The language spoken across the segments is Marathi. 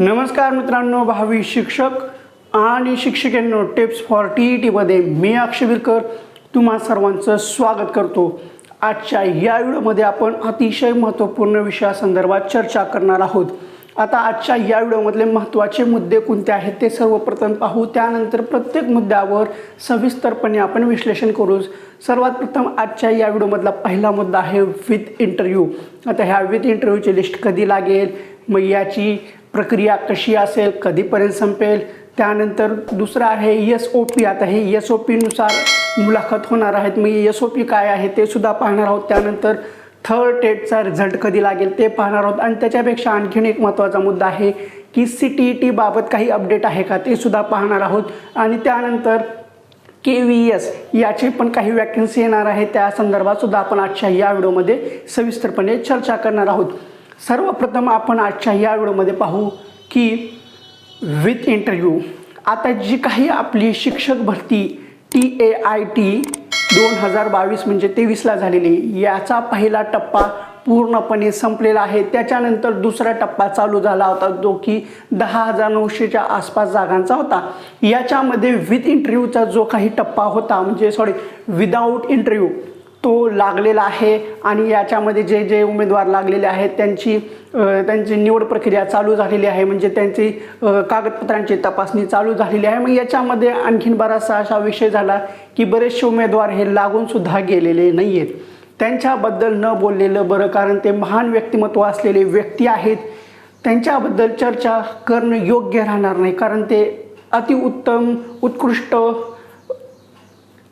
नमस्कार मित्रांनो भावी शिक्षक आणि शिक्षकांनो टिप्स फॉर टी ई टीमध्ये मी अक्षवीरकर तुम्हा सर्वांचं स्वागत करतो. आजच्या या व्हिडिओमध्ये आपण अतिशय महत्त्वपूर्ण विषयासंदर्भात चर्चा करणार आहोत. आता आजच्या या व्हिडिओमधले महत्त्वाचे मुद्दे कोणते आहेत ते सर्वप्रथम पाहू. त्यानंतर प्रत्येक मुद्द्यावर सविस्तरपणे आपण विश्लेषण करू. सर्वात प्रथम आजच्या या व्हिडिओमधला पहिला मुद्दा आहे विथ इंटरव्ह्यू. आता ह्या विथ इंटरव्ह्यूची लिस्ट कधी लागेल? मग याची प्रक्रिया कशी असेल कधीपर्यंत संपेल त्यानंतर दुसरं आहे एस ओ पी आता हे एस ओ पीनुसार मुलाखत होणार आहेत. मग एस ओ पी काय आहे ते सुद्धा पाहणार आहोत. त्यानंतर थर्ड टेटचा रिझल्ट कधी लागेल ते पाहणार आहोत. आणि त्याच्यापेक्षा आणखीन एक महत्त्वाचा मुद्दा आहे की सी टी ई टीबाबत काही अपडेट आहे का ते सुद्धा पाहणार आहोत. आणि त्यानंतर के व्ही एस याची पण काही वॅकन्सी येणार आहे. त्या संदर्भात सुद्धा आपण आजच्या या व्हिडिओमध्ये सविस्तरपणे चर्चा करणार आहोत. सर्वप्रथम आपण आजच्या या व्हिडिओमध्ये पाहू की विथ इंटरव्ह्यू आता जी काही आपली शिक्षक भरती टी ए आय टी दोन हजार बावीस म्हणजे तेवीसला झालेली याचा पहिला टप्पा पूर्णपणे संपलेला आहे. त्याच्यानंतर दुसरा टप्पा चालू झाला होता जो की दहा हजार नऊशेच्या आसपास जागांचा होता. याच्यामध्ये विथ इंटरव्ह्यूचा जो काही टप्पा होता म्हणजे सॉरी विदाऊट इंटरव्ह्यू तो लागलेला आहे आणि याच्यामध्ये जे जे उमेदवार लागलेले आहेत त्यांची त्यांची निवड प्रक्रिया चालू झालेली आहे. म्हणजे त्यांची कागदपत्रांची तपासणी चालू झालेली आहे. मग याच्यामध्ये आणखीन बराचसा असा विषय झाला की बरेचसे उमेदवार हे लागूनसुद्धा गेलेले नाही आहेत त्यांच्याबद्दल न बोललेलं बरं कारण ते महान व्यक्तिमत्व असलेले व्यक्ती आहेत. त्यांच्याबद्दल चर्चा करणं योग्य राहणार नाही कारण ते अतिउत्तम उत्कृष्ट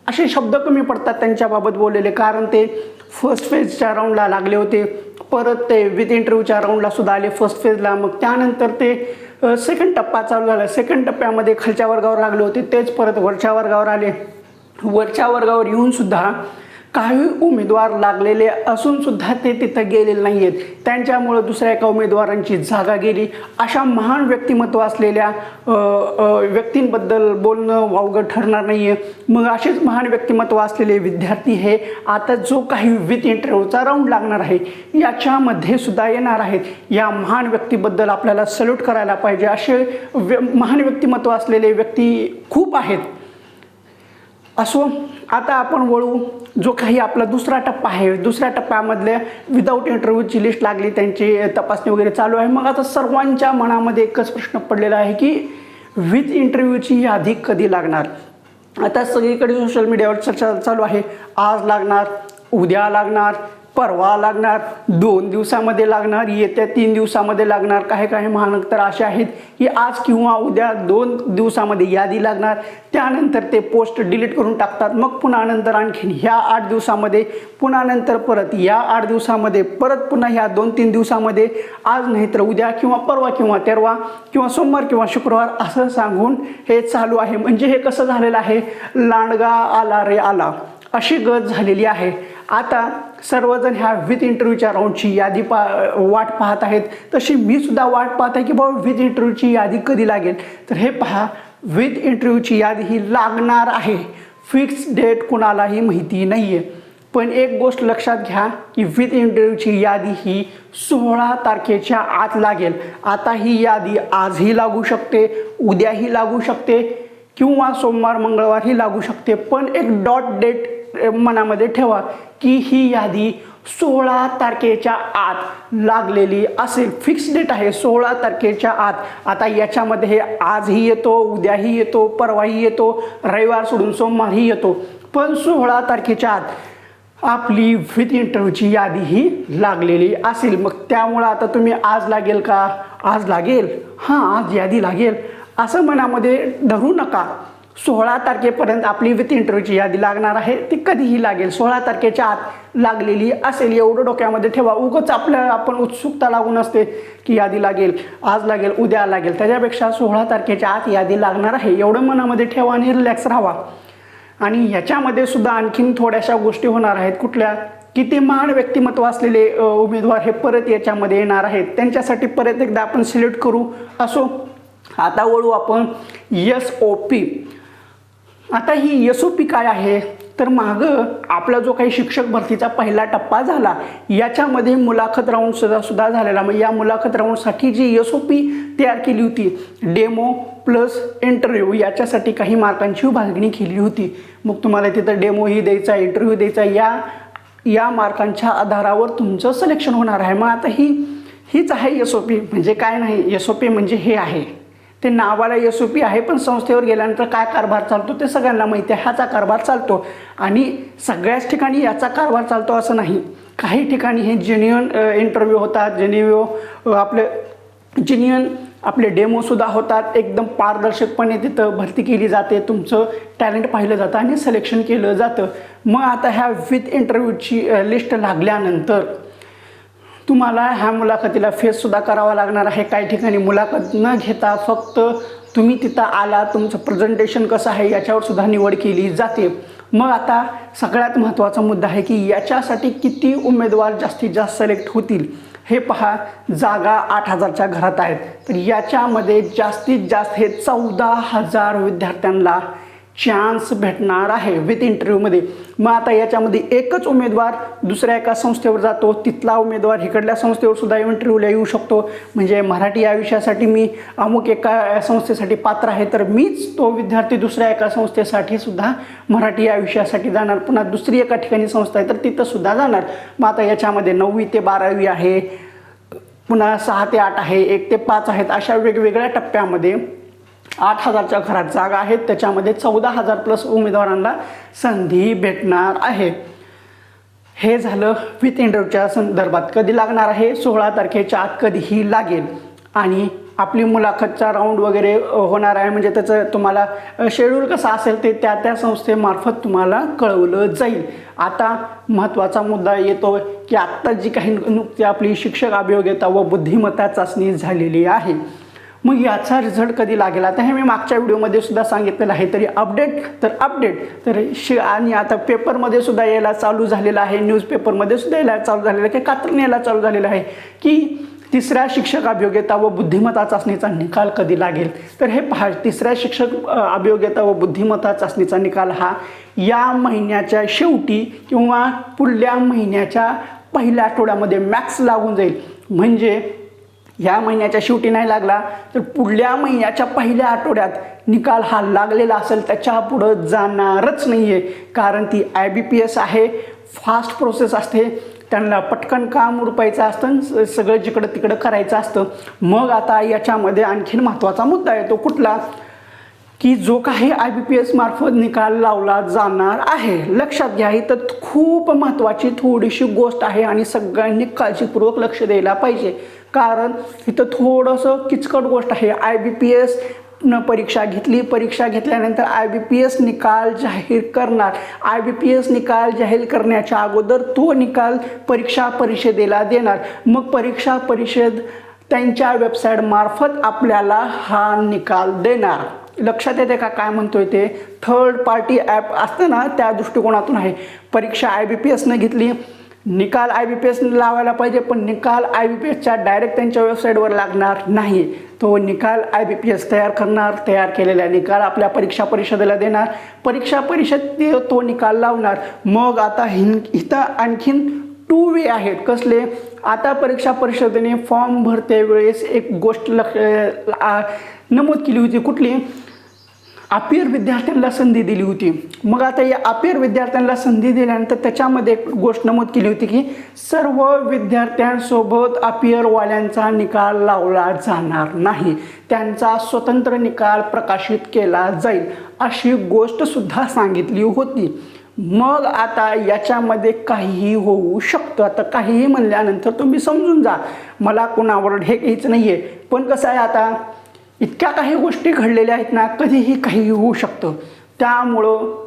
असे शब्द कमी पडतात त्यांच्याबाबत बोललेले. कारण ते फर्स्ट फेजच्या राऊंडला लागले होते. परत ते विथ इंटरव्ह्यूच्या राऊंडला सुद्धा आले फर्स्ट फेजला मग त्यानंतर ते सेकंड टप्पा चालू झाला. सेकंड टप्प्यामध्ये खालच्या वर्गावर लागले होते. तेच परत वरच्या वर्गावर आले. वरच्या वर्गावर येऊन सुद्धा काही उमेदवार लागलेले असून सुद्धा ते तिथं गेलेले नाही आहेत त्यांच्यामुळं दुसऱ्या एका उमेदवारांची जागा गेली. अशा महान व्यक्तिमत्व असलेल्या व्यक्तींबद्दल बोलणं वावगं ठरणार नाही आहे मग असेच महान व्यक्तिमत्व असलेले विद्यार्थी हे आता जो काही विथ इंटरव्ह्यूचा राऊंड लागणार आहे याच्यामध्ये सुद्धा येणार आहेत. या महान व्यक्तीबद्दल आपल्याला सल्यूट करायला पाहिजे असे व्य महान व्यक्तिमत्व असलेले व्यक्ती खूप आहेत. असो आता आपण वळू जो काही आपला दुसरा टप्पा आहे दुसऱ्या टप्प्यामधल्या विदाऊट इंटरव्ह्यूची लिस्ट लागली त्यांची तपासणी वगैरे चालू आहे. मग आता सर्वांच्या मनामध्ये एकच प्रश्न पडलेला आहे की विथ इंटरव्ह्यूची यादी कधी लागणार? आता सगळीकडे सोशल मीडियावर चर्चा चालू आहे. आज लागणार उद्या लागणार परवा लागणार दोन दिवसामध्ये लागणार येत्या तीन दिवसामध्ये लागणार काही काही महानगर तर असे आहेत की आज किंवा उद्या दोन दिवसामध्ये यादी लागणार. त्यानंतर ते पोस्ट डिलीट करून टाकतात. मग पुन्हा नंतर आणखीन ह्या आठ दिवसामध्ये पुन्हा नंतर परत या आठ दिवसामध्ये परत पुन्हा ह्या दोन तीन दिवसामध्ये आज नाही तर उद्या किंवा परवा किंवा तेरवा किंवा सोमवार किंवा शुक्रवार असं सांगून हे चालू आहे. म्हणजे हे कसं झालेलं आहे? लांडगा आला रे आला. अशी गत झालेली आहे. आता सर्वजण ह्या विथ इंटरव्ह्यूच्या राऊंडची यादी पा वाट पाहत आहेत. तशी मी सुद्धा वाट पाहत आहे की बाबा विथ इंटरव्ह्यूची यादी कधी लागेल? तर हे पहा विथ इंटरव्ह्यूची यादी ही लागणार आहे. फिक्स डेट कुणालाही माहिती नाही आहे पण एक गोष्ट लक्षात घ्या की विथ इंटरव्ह्यूची यादी ही सोळा तारखेच्या आत लागेल. आता ही यादी आजही लागू शकते उद्याही लागू शकते किंवा सोमवार मंगळवारही लागू शकते. पण एक डॉट डेट मनामध्ये ठेवा की ही यादी सोळा तारखेच्या आत लागलेली असेल. फिक्स डेट आहे सोळा तारखेच्या आत. आता याच्यामध्ये हे आजही येतो उद्याही येतो परवाही येतो रविवार सोडून सोमवारही येतो. पण सोळा तारखेच्या आत आपली विथ इंटरव्ह्यूची यादी ही लागलेली असेल. मग त्यामुळं आता तुम्ही आज लागेल का? आज लागेल. हां आज यादी लागेल. असं मनामध्ये धरू नका. सोळा तारखेपर्यंत आपली विथ इंटरव्ह्यूची यादी लागणार आहे. ती कधीही लागेल. सोळा तारखेच्या आत लागलेली असेल. एवढं डोक्यामध्ये ठेवा. उगंच आपल्या आपण उत्सुकता लागून असते की यादी लागेल आज लागेल उद्या लागेल. त्याच्यापेक्षा सोळा तारखेच्या आत यादी लागणार आहे. एवढं मनामध्ये ठेवा आणि रिलॅक्स राहावा आणि ह्याच्यामध्ये सुद्धा आणखीन थोड्याशा गोष्टी होणार आहेत. कुठल्या? की ते महान व्यक्तिमत्व असलेले उमेदवार हे परत याच्यामध्ये येणार आहेत. त्यांच्यासाठी परत एकदा आपण सिलेक्ट करू. असो. आता वळू आपण एस ओ पी. आता ही एस ओ पी काय आहे. तर मागं आपला जो काही शिक्षक भरतीचा पहिला टप्पा झाला याच्यामध्ये मुलाखत राऊंड सुद्धा सुद्धा झालेला. मग या मुलाखत राऊंडसाठी जी एस ओ पी तयार केली होती डेमो प्लस इंटरव्ह्यू याच्यासाठी काही मार्कांची विभागणी केली होती. मग तुम्हाला तिथं डेमोही द्यायचा इंटरव्ह्यू द्यायचा या या मार्कांच्या आधारावर तुमचं सिलेक्शन होणार आहे. मग आता ही हीच आहे एस ओ पी. म्हणजे काय नाही एस ओ पी म्हणजे हे आहे. ते नावाला एस ओ पी आहे पण संस्थेवर गेल्यानंतर काय कारभार चालतो ते सगळ्यांना माहिती आहे. ह्याचा कारभार चालतो. आणि सगळ्याच ठिकाणी याचा कारभार चालतो असं नाही. काही ठिकाणी हे जेन्युअन इंटरव्ह्यू होतात जेन्युओ आपले जेन्युअन आपले डेमोसुद्धा होतात. एकदम पारदर्शकपणे तिथं भरती केली जाते. तुमचं टॅलेंट पाहिलं जातं आणि सिलेक्शन केलं जातं. मग आता ह्या विथ इंटरव्ह्यूची लिस्ट लागल्यानंतर तुम्हाला ह्या मुलाखतीला फेससुद्धा करावा लागणार आहे. काही ठिकाणी मुलाखत न घेता फक्त तुम्ही तिथं आला तुमचं प्रेझेंटेशन कसं आहे याच्यावर सुद्धा निवड केली जाते. मग आता सगळ्यात महत्त्वाचा मुद्दा आहे की याच्यासाठी किती उमेदवार जास्तीत जास्त सिलेक्ट होतील हे पहा. जागा आठ हजारच्या घरात आहेत. तर याच्यामध्ये जास्तीत जास्त हे चौदा हजार विद्यार्थ्यांना चान्स भेटणार आहे विथ इंटरव्ह्यूमध्ये मग आता याच्यामध्ये एकच उमेदवार दुसऱ्या एका संस्थेवर जातो तिथला उमेदवार इकडल्या संस्थेवर सुद्धा इंटरव्ह्यूला येऊ शकतो. म्हणजे मराठी या विषयासाठी मी अमुक एका संस्थेसाठी पात्र आहे तर मीच तो विद्यार्थी दुसऱ्या एका संस्थेसाठी सुद्धा मराठी या विषयासाठी जाणार. पुन्हा दुसरी एका ठिकाणी संस्था आहे तर तिथंसुद्धा जाणार. मग आता याच्यामध्ये नववी ते बारावी आहे पुन्हा सहा ते आठ आहे एक ते पाच आहेत अशा वेगवेगळ्या टप्प्यामध्ये आठ हजारच्या घरात जागा आहेत. त्याच्यामध्ये चौदा हजार प्लस उमेदवारांना संधी भेटणार आहे. हे झालं विथ इंटरव्ह्यूच्या संदर्भात. कधी लागणार आहे? सोळा तारखेच्या आत कधीही लागेल. आणि आपली मुलाखतचा राऊंड वगैरे होणार आहे. म्हणजे त्याचं तुम्हाला शेड्यूल कसं असेल ते त्या त्या संस्थेमार्फत तुम्हाला कळवलं जाईल. आता महत्त्वाचा मुद्दा येतो की आत्ता जी काही नुकती आपली शिक्षक अभियोग्यता व बुद्धिमत्ता चाचणी झालेली आहे मग याचा रिझल्ट कधी लागेल? आता हे मी मागच्या व्हिडिओमध्ये सुद्धा सांगितलेलं आहे. तरी अपडेट तर अपडेट तर शि आणि आता पेपरमध्ये सुद्धा यायला चालू झालेलं आहे. न्यूजपेपरमध्ये सुद्धा यायला चालू झालेलं आहे. की कात्रीने यायला चालू झालेलं आहे. की तिसऱ्या शिक्षक अभियोग्यता व बुद्धिमत्ता चाचणीचा निकाल कधी लागेल? तर हे पहा तिसऱ्या शिक्षक अभियोग्यता व बुद्धिमत्ता चाचणीचा निकाल हा या महिन्याच्या शेवटी किंवा पुढल्या महिन्याच्या पहिल्या आठवड्यामध्ये मॅक्स लागून जाईल. म्हणजे ह्या महिन्याच्या शेवटी नाही लागला तर पुढल्या महिन्याच्या पहिल्या आठवड्यात निकाल हा लागलेला असेल त्याच्या पुढं जाणारच नाही आहे कारण ती आय बी पी एस आहे फास्ट प्रोसेस असते. त्यांना पटकन काम उडपायचं असतं आणि स- सगळं जिकडं तिकडं करायचं असतं. मग आता याच्यामध्ये आणखीन महत्त्वाचा मुद्दा येतो कुठला? की जो काही आय बी पी एस मार्फत निकाल लावला जाणार आहे. लक्षात घ्या ही तर खूप महत्त्वाची थोडीशी गोष्ट आहे आणि सगळ्यांनी काळजीपूर्वक लक्ष द्यायला पाहिजे. कारण इथं थोडंसं किचकट गोष्ट आहे. आय बी पी एस न परीक्षा घेतली परीक्षा घेतल्यानंतर आय बी पी एस निकाल जाहीर करणार. आय बी पी एस निकाल जाहीर करण्याच्या अगोदर तो निकाल परीक्षा परिषदेला देणार. मग परीक्षा परिषद त्यांच्या वेबसाईटमार्फत आपल्याला हा निकाल देणार. लक्षात येते का काय म्हणतोय ते? थर्ड पार्टी ॲप असतं ना त्या दृष्टिकोनातून आहे. परीक्षा आय बी पी एसनं घेतली. निकाल आय बी पी एस लावायला पाहिजे पण निकाल आय बी पी एसच्या डायरेक्ट त्यांच्या वेबसाईटवर लागणार नाही. तो निकाल आय बी पी एस तयार करणार तयार केलेला निकाल आपल्या परीक्षा परिषदेला देणार. परीक्षा परिषद तो निकाल लावणार. मग आता हिं इथं आणखीन टू वे आहेत. कसले? आता परीक्षा परिषदेने फॉर्म भरते वेळेस एक गोष्ट लक्ष नमूद केली होती. कुठली? अपियर विद्यार्थ्यांना संधी दिली होती. मग आता या अपियर विद्यार्थ्यांना संधी दिल्यानंतर त्याच्यामध्ये एक गोष्ट नमूद केली होती की सर्व विद्यार्थ्यांसोबत अपियरवाल्यांचा निकाल लावला जाणार नाही. त्यांचा स्वतंत्र निकाल प्रकाशित केला जाईल अशी गोष्टसुद्धा सांगितली होती. मग आता याच्यामध्ये काहीही होऊ शकतं. आता काहीही म्हणल्यानंतर तुम्ही समजून जा. मला कोणावर हे घ्यायचं नाही आहे पण कसं आहे आता? इतक्या काही गोष्टी घडलेल्या आहेत ना कधीही काही होऊ शकतं. त्यामुळं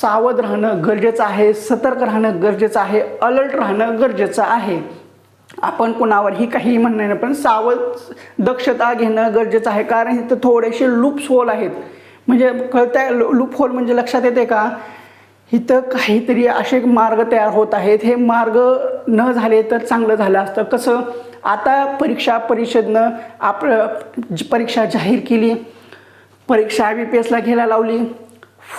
सावध राहणं गरजेचं आहे सतर्क राहणं गरजेचं आहे अलर्ट राहणं गरजेचं आहे. आपण कोणावरही काही म्हणणं नाही पण सावध दक्षता घेणं गरजेचं आहे. कारण इथं थोडेसे लूप्स होल आहेत. म्हणजे कळत्या लूप होल म्हणजे लक्षात येते का? इथं काहीतरी असे मार्ग तयार होत आहेत. हे मार्ग न झाले तर चांगलं झालं असतं. कसं? आता परीक्षा परिषदनं आपलं परीक्षा जाहीर केली परीक्षा आय बी पी एसला घ्यायला लावली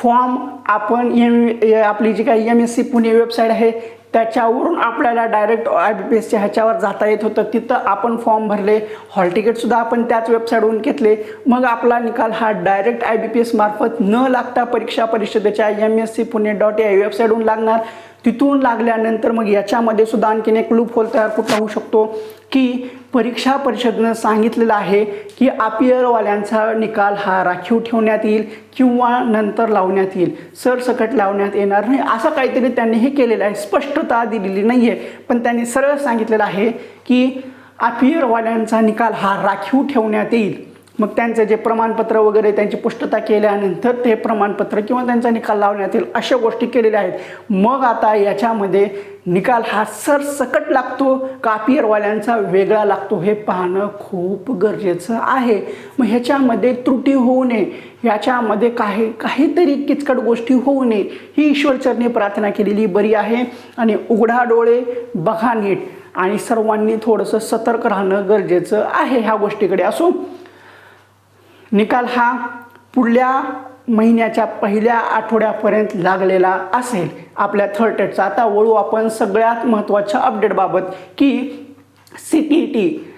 फॉर्म आपण एम आपली जी काही M S C Pune website आहे त्याच्यावरून आपल्याला डायरेक्ट आय बी पी एसच्या ह्याच्यावर जाता येत होतं. तिथं आपण फॉर्म भरले हॉल तिकीटसुद्धा आपण त्याच वेबसाईटवरून घेतले. मग आपला निकाल हा direct I B P S मार्फत न लागता परीक्षा परिषदेच्या M S C Pune dot या वेबसाईटवरून लागणार. तिथून लागल्यानंतर मग याच्यामध्ये सुद्धा आणखीन एक लूप होल तयार कुठला होऊ शकतो. की परीक्षा परिषदेनं सांगितलेलं आहे की अपियरवाल्यांचा निकाल हा राखीव ठेवण्यात येईल किंवा नंतर लावण्यात येईल. सरसकट लावण्यात येणार नाही. असं काहीतरी त्यांनी हे केलेलं आहे. स्पष्टता दिलेली नाही आहे पण त्यांनी सरळ सांगितलेलं आहे की अपियरवाल्यांचा निकाल हा राखीव ठेवण्यात येईल. मग त्यांचं जे प्रमाणपत्र वगैरे त्यांची पुष्टता केल्यानंतर ते प्रमाणपत्र किंवा त्यांचा निकाल लावण्यात येईल अशा गोष्टी केलेल्या आहेत. मग आता याच्यामध्ये निकाल हा सरसकट लागतो का पियरवाल्यांचा वेगळा लागतो हे पाहणं खूप गरजेचं आहे. मग ह्याच्यामध्ये त्रुटी होऊ नये. याच्यामध्ये काही काहीतरी किचकट गोष्टी होऊ नये. ही ईश्वरचरणी प्रार्थना केलेली बरी आहे. आणि उघडा डोळे बघा नीट. आणि सर्वांनी थोडंसं सतर्क राहणं गरजेचं आहे ह्या गोष्टीकडे असो. निकाल हा पुढल्या महिन्याच्या पहिल्या आठवड्यापर्यंत लागलेला असेल. आपल्या थर्ड टेटचा आता वळू आपण सगळ्यात महत्त्वाच्या अपडेटबाबत की सी टी ई टी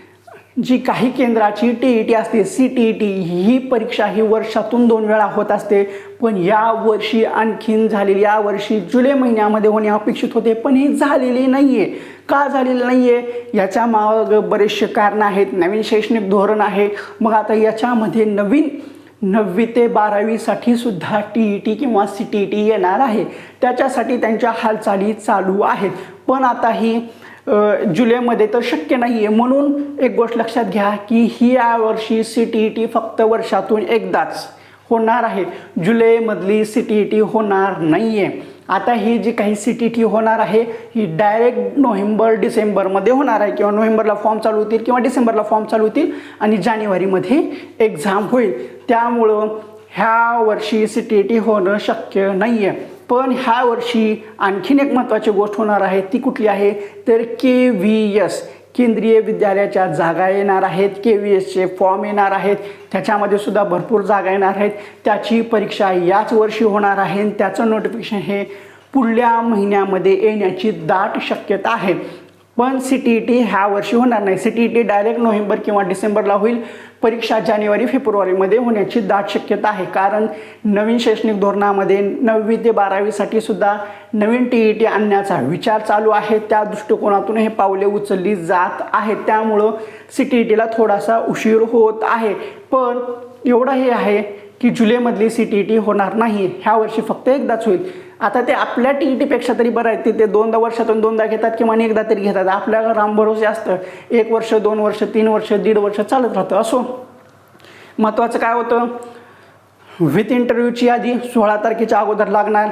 जी काही केंद्राची टी ई टी असते सी टी ई टी ही परीक्षा ही वर्षातून दोन वेळा होत असते. पण या वर्षी आणखीन झालेली या वर्षी जुलै महिन्यामध्ये होणे अपेक्षित होते पण ही झालेली नाही आहे का झालेलं नाही आहे याच्या माग बरेचसे कारणं आहेत. नवीन शैक्षणिक धोरण आहे. मग आता याच्यामध्ये नवीन नववी ते बारावीसाठी सुद्धा टी ई टी किंवा सी टी ई टी येणार आहे. त्याच्यासाठी त्यांच्या हालचाली चालू आहेत. पण आता ही जुलैमध्ये तर शक्य नाही आहे म्हणून एक गोष्ट लक्षात घ्या की ही यावर्षी सी टी ई टी फक्त वर्षातून एकदाच होणार आहे. जुलैमधली सी टी ई टी होणार नाही आहे आता ही जी काही सी टी टी होणार आहे ही डायरेक्ट नोव्हेंबर डिसेंबरमध्ये होणार आहे किंवा नोव्हेंबरला फॉर्म चालू होतील किंवा डिसेंबरला फॉर्म चालू होतील आणि जानेवारीमध्ये एक्झाम होईल. त्यामुळं ह्या वर्षी सी टी टी होणं शक्य नाही आहे पण ह्या वर्षी आणखीन एक महत्त्वाची गोष्ट होणार आहे ती कुठली आहे? तर के व्ही एस केंद्रीय विद्यालयाच्या जागा येणार आहेत के व्ही एसचे फॉर्म येणार आहेत त्याच्यामध्ये सुद्धा भरपूर जागा येणार आहेत. त्याची परीक्षा याच वर्षी होणार आहे आणि त्याचं नोटिफिकेशन हे पुढल्या महिन्यामध्ये येण्याची दाट शक्यता आहे. पण सी टी ई टी ह्या वर्षी होणार नाही. C T E T direct November किंवा डिसेंबरला होईल. परीक्षा जानेवारी फेब्रुवारीमध्ये होण्याची दाट शक्यता आहे. कारण नवीन शैक्षणिक धोरणामध्ये नववी ते बारावीसाठी सुद्धा नवीन टी ई टी आणण्याचा विचार चालू आहे. त्या दृष्टिकोनातून हे पावले उचलली जात आहेत. त्यामुळं सी टी ई टीला थोडासा उशीर होत आहे. पण एवढं हे आहे की जुलैमधली सी टी ई टी होणार नाही ह्या वर्षी फक्त एकदाच होईल. आता ते आपल्या टी ई टीपेक्षा तरी बरं आहे ते ते दोनदा वर्षातून दोनदा घेतात किंवा एकदा तरी घेतात. आपल्याला रामभरोसे असतं एक वर्ष दोन वर्ष तीन वर्ष दीड वर्ष चालत राहतं असो. महत्त्वाचं काय होतं? विथ इंटरव्ह्यूची यादी सोळा तारखेच्या अगोदर लागणार.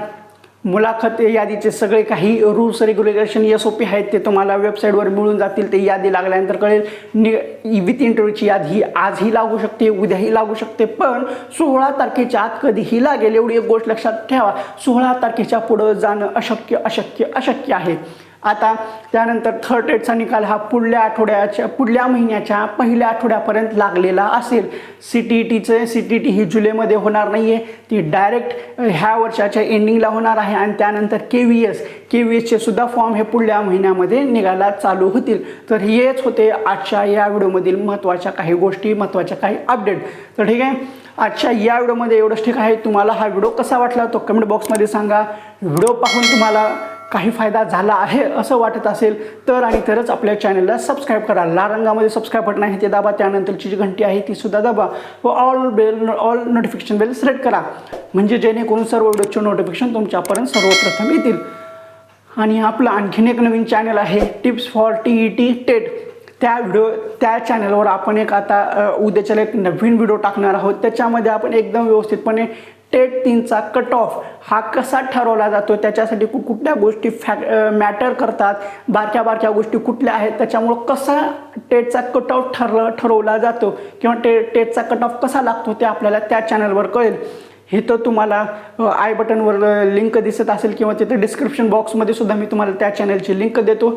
मुलाखत यादीचे सगळे काही rules regulation S O P आहेत ते तुम्हाला वेबसाईटवर मिळून जातील ते यादी लागल्यानंतर कळेल. नि विथ इंटरव्ह्यूची यादी ही आजही लागू शकते उद्याही लागू शकते पण सोळा तारखेच्या आत कधीही लागेल एवढी एक गोष्ट लक्षात ठेवा. सोळा तारखेच्या पुढं जाणं अशक्य अशक्य अशक्य आहे. आता त्यानंतर थर्ड रेटचा निकाल हा पुढल्या आठवड्याच्या पुढल्या महिन्याच्या पहिल्या आठवड्यापर्यंत लागलेला असेल. सी टी ई टीचं सी टी टी ही जुलैमध्ये होणार नाही आहे ती डायरेक्ट ह्या वर्षाच्या एंडिंगला होणार आहे आणि त्यानंतर K V S K V एसचे सुद्धा फॉर्म हे पुढल्या महिन्यामध्ये निघायला चालू होतील. तर हेच होते आजच्या या व्हिडिओमधील महत्त्वाच्या काही गोष्टी महत्त्वाच्या काही अपडेट तर ठीक आहे आजच्या या व्हिडिओमध्ये एवढंच. ठीक आहे तुम्हाला हा व्हिडिओ कसा वाटला तो कमेंट बॉक्समध्ये सांगा. व्हिडिओ पाहून तुम्हाला काही फायदा झाला आहे असं वाटत असेल तर आणि तरच आपल्या चॅनलला सबस्क्राईब करा. लाल रंगामध्ये सबस्क्राईब बटन आहे ते दाबा. त्यानंतरची जी घंटी आहे ती सुद्धा दाबा व all bell all notification bell select करा. म्हणजे जेणेकरून सर्व व्हिडिओचे नोटिफिकेशन तुमच्यापर्यंत सर्वप्रथम येतील. आणि आपलं आणखीन एक नवीन चॅनल आहे tips for T E T TET त्या व्हिडिओ त्या चॅनलवर आपण एक आता उद्याच्याला एक नवीन व्हिडिओ टाकणार आहोत. त्याच्यामध्ये आपण एकदम व्यवस्थितपणे टेट तीनचा कट ऑफ हा कसा ठरवला जातो? त्याच्यासाठी कु कुठल्या गोष्टी फॅक मॅटर करतात? बारक्या बारक्या गोष्टी कुठल्या आहेत? त्याच्यामुळं कसा टेटचा कट ऑफ ठरलं ठरवला जातो? किंवा टे टेटचा कट ऑफ कसा लागतो ते आपल्याला त्या चॅनलवर कळेल. हे तर तुम्हाला आय बटनवर लिंक दिसत असेल किंवा तिथे डिस्क्रिप्शन बॉक्समध्ये सुद्धा मी तुम्हाला त्या चॅनलची लिंक देतो.